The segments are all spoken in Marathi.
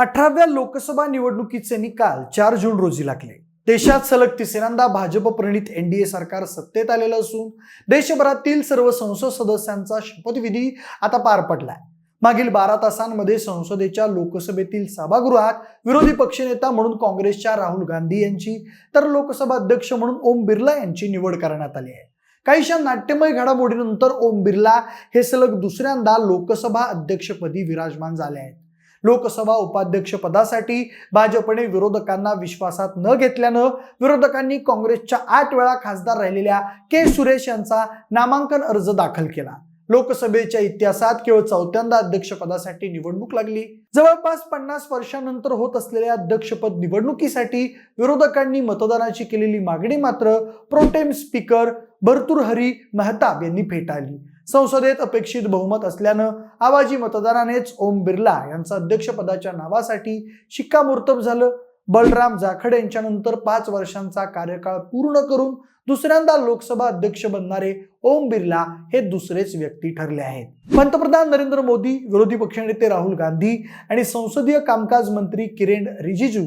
अठराव्या लोकसभा निवडणुकीचे निकाल चार जून रोजी लागले. देशात सलग तिसऱ्यांदा भाजप प्रणित एनडीए सरकार सत्तेत आलेलं असून देशभरातील सर्व संसद सदस्यांचा शपथविधी आता पार पडलाय. मागील बारा तासांमध्ये संसदेच्या लोकसभेतील सभागृहात विरोधी पक्षनेता म्हणून काँग्रेसच्या राहुल गांधी यांची तर लोकसभा अध्यक्ष म्हणून ओम बिर्ला यांची निवड करण्यात आली आहे. काहीशा नाट्यमय घडामोडीनंतर ओम बिर्ला हे सलग दुसऱ्यांदा लोकसभा अध्यक्षपदी विराजमान झाले आहेत. लोकसभा उपाध्यक्ष पदासाठी भाजपने विरोधकांना विश्वासात न घेतल्यानं विरोधकांनी काँग्रेसच्या आठ वेळा खासदार राहिलेल्या के सुरेश यांचा नामांकन अर्ज दाखल केला. लोकसभेच्या इतिहासात केवळ चौथ्यांदा अध्यक्षपदासाठी निवडणूक लागली. जवळपास पन्नास वर्षांनंतर होत असलेल्या अध्यक्षपद निवडणुकीसाठी विरोधकांनी मतदानाची केलेली मागणी मात्र प्रोटेम स्पीकर भर्तृहरी मेहताब यांनी फेटाळली. संसदेत अपेक्षित बहुमत असल्यानं आवाजी मतदानानेच ओम बिर्ला यांचा अध्यक्षपदाच्या नावासाठी शिक्कामोर्तब झालं. बलराम जाखड यांच्यानंतर पाच वर्षांचा कार्यकाळ पूर्ण करून दुसऱ्यांदा लोकसभा अध्यक्ष बनणारे ओम बिर्ला हे दुसरेच व्यक्ती ठरले आहेत. पंतप्रधान नरेंद्र मोदी विरोधी पक्षनेते राहुल गांधी आणि संसदीय कामकाज मंत्री किरेन रिजिजू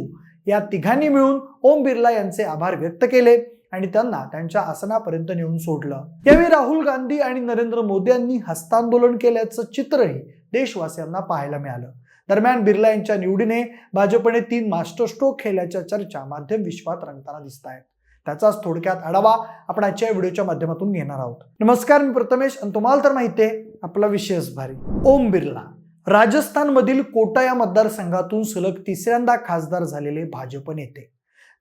या तिघांनी मिळून ओम बिर्ला यांचे आभार व्यक्त केले. आणि त्यांना त्यांच्या आसनापर्यंत नेऊन सोडलं. यावेळी राहुल गांधी आणि नरेंद्र मोदी यांनी हस्तांदोलन केल्याचं चित्रही देशवासियांना पाहायला मिळालं. दरम्यान बिर्ला यांच्या निवडीने भाजपने तीन मास्टर स्ट्रोक खेळल्याच्या चर्चा माध्यम विश्वात रंगताना दिसत आहेत. त्याचाच थोडक्यात आढावा आपण आजच्या व्हिडिओच्या माध्यमातून घेणार आहोत. नमस्कार मी प्रथमेश आणि तुम्हाला तर माहिती आहे आपला विशेष भारी ओम बिर्ला. राजस्थानमधील कोटा या मतदारसंघातून सलग तिसऱ्यांदा खासदार झालेले भाजप नेते.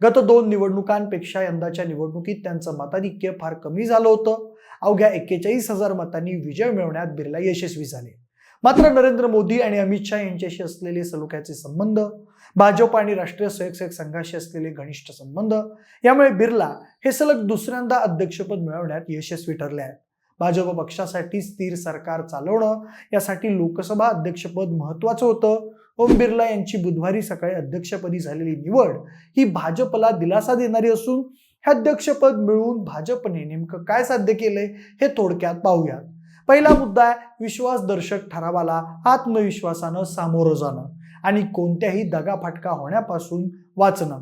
गत दोन निवडणुकांपेक्षा यंदाच्या निवडणुकीत त्यांचं मताधिक्य फार कमी झालं होतं. अवघ्या एक्केचाळीस हजार मतांनी विजय मिळवण्यात बिर्ला यशस्वी झाले. मात्र नरेंद्र मोदी आणि अमित शहा यांच्याशी असलेले सलोख्याचे संबंध भाजप आणि राष्ट्रीय स्वयंसेवक संघाशी असलेले घनिष्ठ संबंध यामुळे बिर्ला हे सलग दुसऱ्यांदा अध्यक्षपद मिळवण्यात यशस्वी ठरले आहेत. भाजप पक्षासाठी स्थिर सरकार चालवणं यासाठी लोकसभा अध्यक्षपद महत्वाचं होतं. ओम बिर्ला यांची बुधवारी सकाळी अध्यक्षपदी झालेली निवड ही भाजपला दिलासा देणारी असून हे अध्यक्षपद मिळवून भाजपने नेमकं काय साध्य केलंय हे थोडक्यात पाहूयात. पहिला मुद्दा आहे विश्वासदर्शक ठरावाला आत्मविश्वासानं सामोरं जाणं आणि कोणत्याही दगाफटका होण्यापासून वाचणं.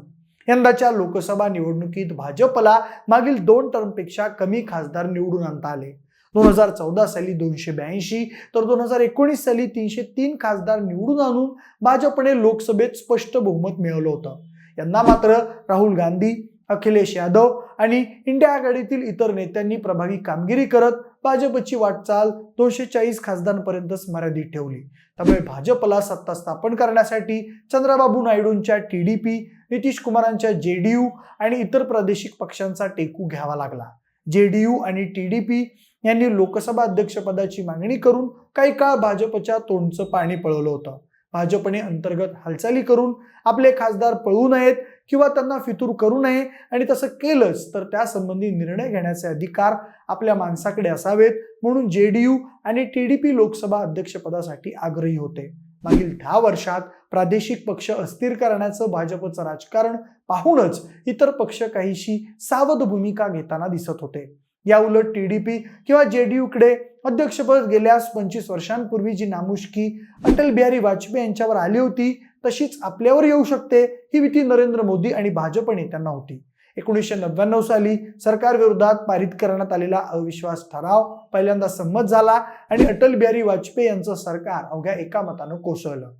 यंदाच्या लोकसभा निवडणुकीत भाजपला मागील दोन टर्मपेक्षा कमी खासदार निवडून आणता आले. दोन हजार चौदा साली दोनशे ब्याऐंशी तर दोन हजार एकोणीस साली तीनशे तीन खासदार निवडून आणून भाजपने लोकसभेत स्पष्ट बहुमत मिळवलं होतं. यंदा मात्र राहुल गांधी अखिलेश यादव आणि इंडिया आघाडीतील इतर नेत्यांनी प्रभावी कामगिरी करत भाजपची वाटचाल दोनशे चाळीस खासदारांपर्यंतच मर्यादित ठेवली. त्यामुळे भाजपला सत्ता स्थापन करण्यासाठी चंद्राबाबू नायडूंच्या टी डी पी नितीश कुमारांच्या जे डी यू आणि इतर प्रादेशिक पक्षांचा टेकू घ्यावा लागला. जे डी यू आणि टी डी पी यांनी लोकसभा अध्यक्षपदाची मागणी करून काही काळ भाजपच्या तोंडचं पाणी पळवलं होतं. भाजपने अंतर्गत हालचाली करून आपले खासदार पळू नयेत किंवा त्यांना फितूर करू नये आणि तसं केलंच तर त्यासंबंधी निर्णय घेण्याचे अधिकार आपल्या माणसाकडे असावेत म्हणून जे डी यू आणि टी डी पी लोकसभा अध्यक्षपदासाठी आग्रही होते. मागील दहा वर्षात प्रादेशिक पक्ष अस्थिर करण्याचं भाजपचं राजकारण पाहूनच इतर पक्ष काहीशी सावध भूमिका घेताना दिसत होते. या उलट टी डी पी किंवा जे डी यूकडे अध्यक्षपद गेल्यास पंचवीस वर्षांपूर्वी जी नामुष्की अटल बिहारी वाजपेयी यांच्यावर आली होती तशीच आपल्यावर येऊ शकते ही भीती नरेंद्र मोदी आणि भाजप नेत्यांना होती. एकोणीसशे नव्याण्णव साली सरकारविरोधात पारित करण्यात आलेला अविश्वास ठराव पहिल्यांदा संमत झाला आणि अटल बिहारी वाजपेयी यांचं सरकार अवघ्या एका मतानं कोसळलं.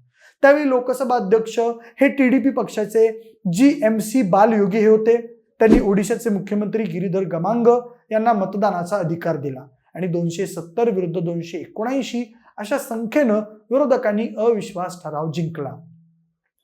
त्यावेळी लोकसभा अध्यक्ष हे टी डी पी पक्षाचे जी एम सी बालयोगी हे होते. त्यांनी ओडिशाचे मुख्यमंत्री गिरीधर गमांग यांना मतदानाचा अधिकार दिला. आणि दोनशे सत्तर विरुद्ध दोनशे एकोणऐंशी अशा संख्येनं विरोधकांनी अविश्वास ठराव जिंकला.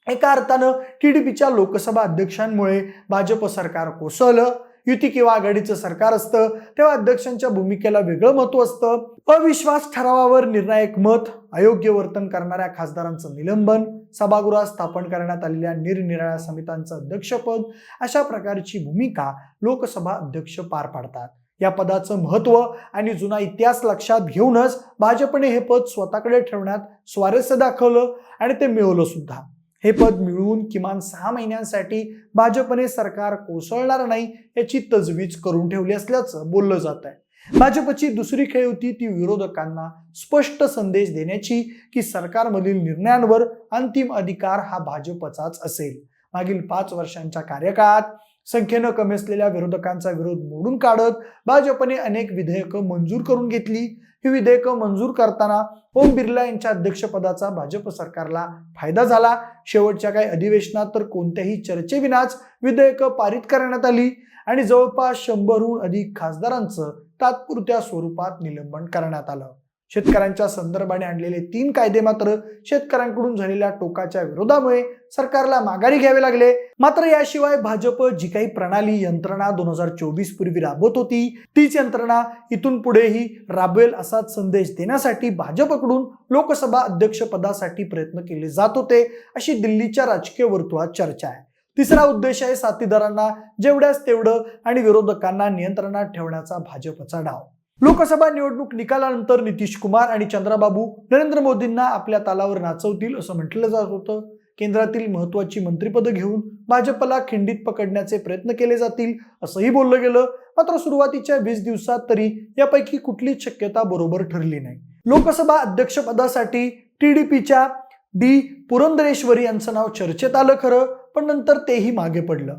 एका अर्थानं टीडीपीच्या लोकसभा अध्यक्षांमुळे भाजप सरकार कोसळलं. युती किंवा आघाडीचं सरकार असतं तेव्हा अध्यक्षांच्या भूमिकेला वेगळं महत्त्व असतं. अविश्वास ठरावावर निर्णायक मत अयोग्य वर्तन करणाऱ्या खासदारांचं निलंबन सभागृहात स्थापन करण्यात आलेल्या निरनिराळ्या समित्यांचं अध्यक्षपद अशा प्रकारची भूमिका लोकसभा अध्यक्ष पार पाडतात. या पदाचं महत्त्व आणि जुना इतिहास लक्षात घेऊनच भाजपने हे पद स्वतःकडे ठेवण्यात स्वारस्य दाखवलं आणि ते मिळवलं सुद्धा. हे पद मिळवून किमान सहा महिन्यांसाठी भाजपने सरकार कोसळणार नाही याची तजवीज करून ठेवली असल्याचं बोललं जात आहे. भाजपची दुसरी खेळ होती ती विरोधकांना स्पष्ट संदेश देण्याची की सरकारमधील निर्णयांवर अंतिम अधिकार हा भाजपचाच असेल. मागील पाच वर्षांच्या कार्यकाळात संख्येनं कमी असलेल्या विरोधकांचा विरोध मोडून काढत भाजपने अनेक विधेयकं मंजूर करून घेतली. ही विधेयकं मंजूर करताना ओम बिर्ला यांच्या अध्यक्षपदाचा भाजप सरकारला फायदा झाला. शेवटच्या काही अधिवेशनात तर कोणत्याही चर्चेविनाच विधेयकं पारित करण्यात आली आणि जवळपास शंभरहून अधिक खासदारांचं तात्पुरत्या स्वरूपात निलंबन करण्यात आलं. शेतकऱ्यांच्या संदर्भाने आणलेले तीन कायदे मात्र शेतकऱ्यांकडून झालेल्या टोकाच्या विरोधामुळे सरकारला माघारी घ्यावे लागले. मात्र याशिवाय भाजप जी काही प्रणाली यंत्रणा दोन हजार चोवीस पूर्वी राबवत होती तीच यंत्रणा इथून पुढेही राबवेल असाच संदेश देण्यासाठी भाजपकडून लोकसभा अध्यक्षपदासाठी प्रयत्न केले जात होते अशी दिल्लीच्या राजकीय वर्तुळात चर्चा आहे. तिसरा उद्देश आहे साथीदारांना जेवढ्याच तेवढं आणि विरोधकांना नियंत्रणात ठेवण्याचा भाजपचा डाव. लोकसभा निवडणूक निकालानंतर नितीश कुमार आणि चंद्राबाबू नरेंद्र मोदींना आपल्या तालावर नाचवतील असं म्हटलं जात होतं. केंद्रातील महत्वाची मंत्रिपदं घेऊन भाजपला खिंडीत पकडण्याचे प्रयत्न केले जातील असंही बोललं गेलं. मात्र सुरुवातीच्या वीस दिवसात तरी यापैकी कुठलीच शक्यता बरोबर ठरली नाही. लोकसभा अध्यक्षपदासाठी टीडीपीच्या डी पुरंदरेश्वरी यांचं नाव चर्चेत आलं खरं पण नंतर तेही मागे पडलं.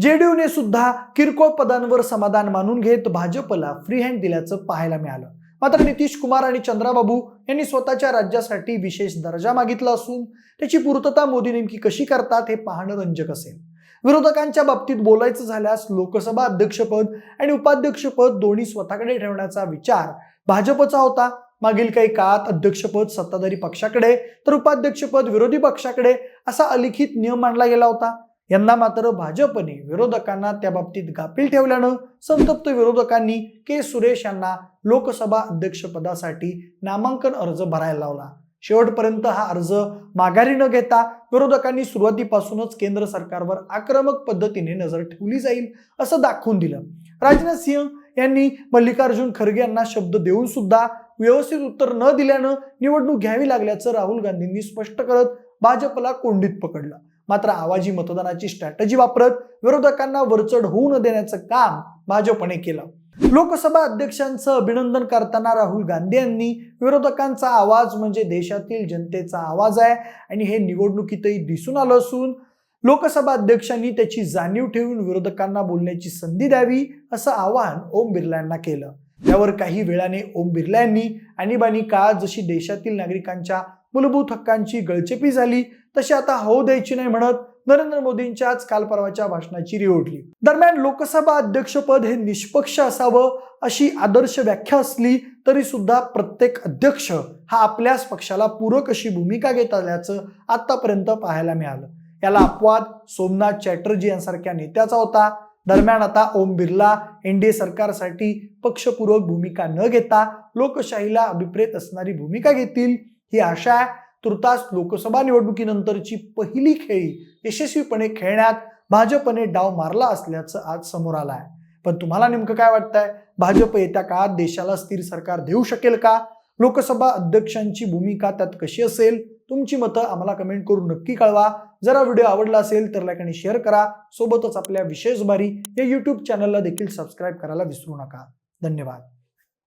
जेडीयूने सुद्धा किरकोळ पदांवर समाधान मानून घेत भाजपला फ्री हँड दिल्याचं पाहायला मिळालं. मात्र नितीश कुमार आणि चंद्राबाबू यांनी स्वतःच्या राज्यासाठी विशेष दर्जा मागितला असून त्याची पूर्तता मोदी नेमकी कशी करतात हे पाहणं रंजक असेल. विरोधकांच्या बाबतीत बोलायचं झाल्यास लोकसभा अध्यक्षपद आणि उपाध्यक्षपद दोन्ही स्वतःकडे ठेवण्याचा विचार भाजपचा होता. मागील काही काळात अध्यक्षपद सत्ताधारी पक्षाकडे तर उपाध्यक्षपद विरोधी पक्षाकडे असा अलिखित नियम मांडला गेला होता. यंदा मात्र भाजपने विरोधकांना त्या बाबतीत गाफील ठेवल्यानं संतप्त विरोधकांनी के सुरेश यांना लोकसभा अध्यक्षपदासाठी नामांकन अर्ज भरायला लावला. शेवटपर्यंत हा अर्ज माघारी न घेता विरोधकांनी सुरुवातीपासूनच केंद्र सरकारवर आक्रमक पद्धतीने नजर ठेवली जाईल असं दाखवून दिलं. राजनाथ सिंह यांनी मल्लिकार्जुन खरगे यांना शब्द देऊन सुद्धा व्यवस्थित उत्तर न दिल्यानं निवडणूक घ्यावी लागल्याचं राहुल गांधींनी स्पष्ट करत भाजपला कोंडीत पकडलं. मात्र आवाजी मतदानाची स्ट्रॅटजी वापरत विरोधकांना वरचढ होऊ न देण्याचं काम भाजपने केलं. लोकसभा अध्यक्षांचं अभिनंदन करताना राहुल गांधी यांनी विरोधकांचा आवाज म्हणजे देशातील जनतेचा आवाज आहे आणि हे निवडणुकीतही दिसून आलं असून लोकसभा अध्यक्षांनी त्याची जाणीव ठेवून विरोधकांना बोलण्याची संधी द्यावी असं आवाहन ओम बिर्ला यांना केलं. त्यावर काही वेळाने ओम बिर्ला यांनी आणीबाणी काळात जशी देशातील नागरिकांच्या मूलभूत हक्कांची गळचेपी झाली तशी आता होऊ द्यायची नाही म्हणत नरेंद्र मोदींच्याच काल परवाच्या भाषणाची रिओढली दरम्यान लोकसभा अध्यक्षपद हे निष्पक्ष असावं अशी आदर्श व्याख्या असली तरी सुद्धा प्रत्येक अध्यक्ष हा आपल्याच पक्षाला पूरक अशी भूमिका घेत आल्याचं आतापर्यंत पाहायला मिळालं. याला अपवाद सोमनाथ चॅटर्जी यांसारख्या नेत्याचा होता. दरम्यान आता ओम बिर्ला एनडीए सरकारसाठी पक्षपूर्वक भूमिका न घेता लोकशाहीला अभिप्रेत असणारी भूमिका घेतील ही आशा आहे. तुर्तास लोकसभा निवडणुकीनंतरची पहिली खेळी यशस्वीपणे खेळण्यात भाजपने डाव मारला असल्याचं आज समोर आलं आहे पण तुम्हाला नेमकं काय वाटतंय? भाजप येत्या काळात देशाला स्थिर सरकार देऊ शकेल का? लोकसभा अध्यक्षांची भूमिका त्यात कशी असेल? तुमची मतं आम्हाला कमेंट करून नक्की कळवा. जरा व्हिडिओ आवडला असेल तर लाईक आणि शेअर करा. सोबतच आपल्या विशेष बारी या यूट्यूब चॅनलला देखील सबस्क्राईब करायला विसरू नका. धन्यवाद.